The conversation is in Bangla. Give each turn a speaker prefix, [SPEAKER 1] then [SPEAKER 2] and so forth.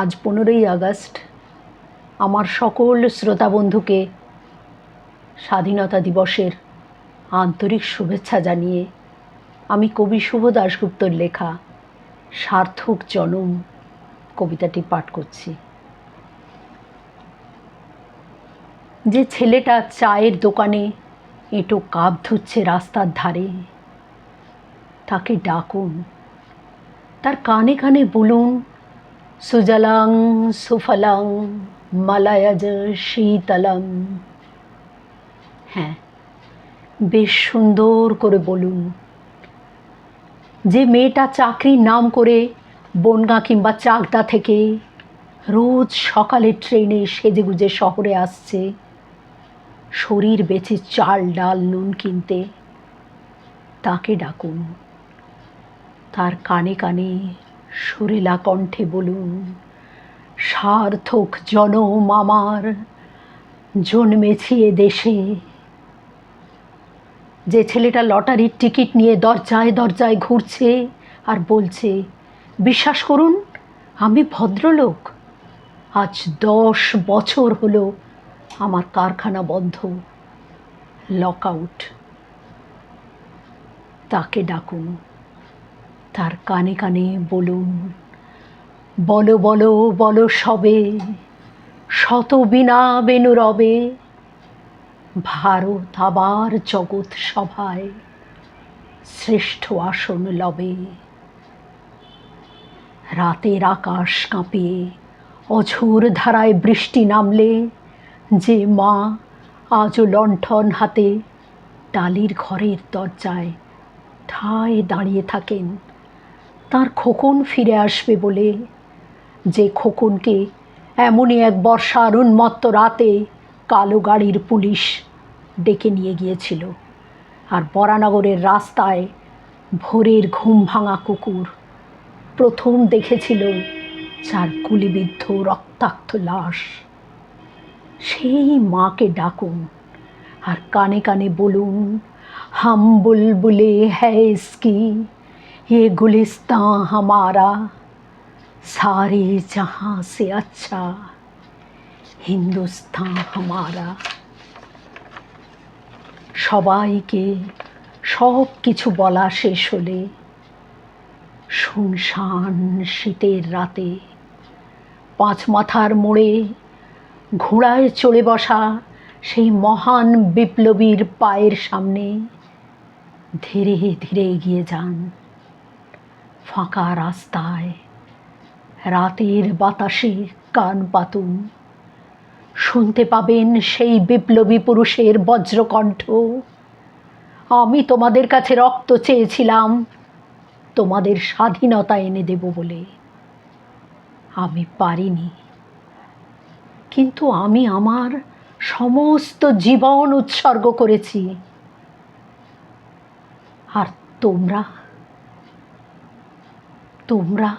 [SPEAKER 1] আজ পনেরোই আগস্ট। আমার সকল শ্রোতা বন্ধুকে স্বাধীনতা দিবসের আন্তরিক শুভেচ্ছা জানিয়ে আমি কবি শুভ দাশগুপ্তর লেখা সার্থক জনম কবিতাটি পাঠ করছি। যে ছেলেটা চায়ের দোকানে এঁটো কাপ ধুচ্ছে রাস্তার ধারে, তাকে ডাকুন, তার কানে কানে বলুন সুজলাং সুফলাং মালায়াজ শীতলম হ্যাঁ বেশ সুন্দর করে বলুন। যে মেয়েটা চাকরির নাম করে বনগা কিংবা চাকদা থেকে রোজ সকালে ট্রেনে সেজেগুজে শহরে আসছে, শরীর বেঁচে চাল ডাল নুন কিনতে, তাকে ডাকুন। তার কানে কানে সুরেলা কণ্ঠে বলুন, সার্থক জনম আমার, জন্মেছি এ দেশে। যে ছেলেটা লটারির টিকিট নিয়ে দরজায় দরজায় ঘুরছে আর বলছে, বিশ্বাস করুন, আমি ভদ্রলোক। আজ দশ বছর হলো আমার কারখানা বন্ধ। Lockout. তাকে ডাকুন। তার কানে কানে বলুন, বলো বলো বলো সবে, শত বিনা বেনুরবে, ভারত আবার জগৎ সভায় শ্রেষ্ঠ আসন লবে। রাতের আকাশ কাঁপিয়ে অঝোর ধারায় বৃষ্টি নামলে, যে মা আজও লণ্ঠন হাতে, টালির ঘরের দরজায় ঠায় দাঁড়িয়ে থাকেন তার খোকন ফিরে আসবে বলে। যে খোকনকে এমনই এক বর্ষার উন্মত্ত রাতে কালো গাড়ির পুলিশ ডেকে নিয়ে গিয়েছিল আর বরানগরের রাস্তায় ভোরের ঘুম ভাঙা কুকুর প্রথম দেখেছিল যার গুলিবিদ্ধ রক্তাক্ত লাশ। সেই মাকে ডাকুন আর কানে কানে বলুন, হাম বুলবুলে ইসকি। ये गुलिस्तां हमारा सारे जहाँ से अच्छा হিন্দুস্তান হামারা সবাইকে সব কিছু বলা শেষ হলে শুনশান শীতের রাতে পাঁচ মাথার মোড়ে ঘোড়ায় চড়ে বসা সেই মহান বিপ্লবীর পায়ের সামনে ধীরে ধীরে এগিয়ে যান ফাঁকা রাস্তায়। রাতের বাতাসে কান পাতুন শুনতে পাবেন সেই বিপ্লবী পুরুষের বজ্রকণ্ঠ। আমি তোমাদের কাছে রক্ত চেয়েছিলাম। তোমাদের স্বাধীনতা এনে দেব বলে। আমি পারিনি। কিন্তু আমি আমার সমস্ত জীবন উৎসর্গ করেছি। আর তোমরা তোমরা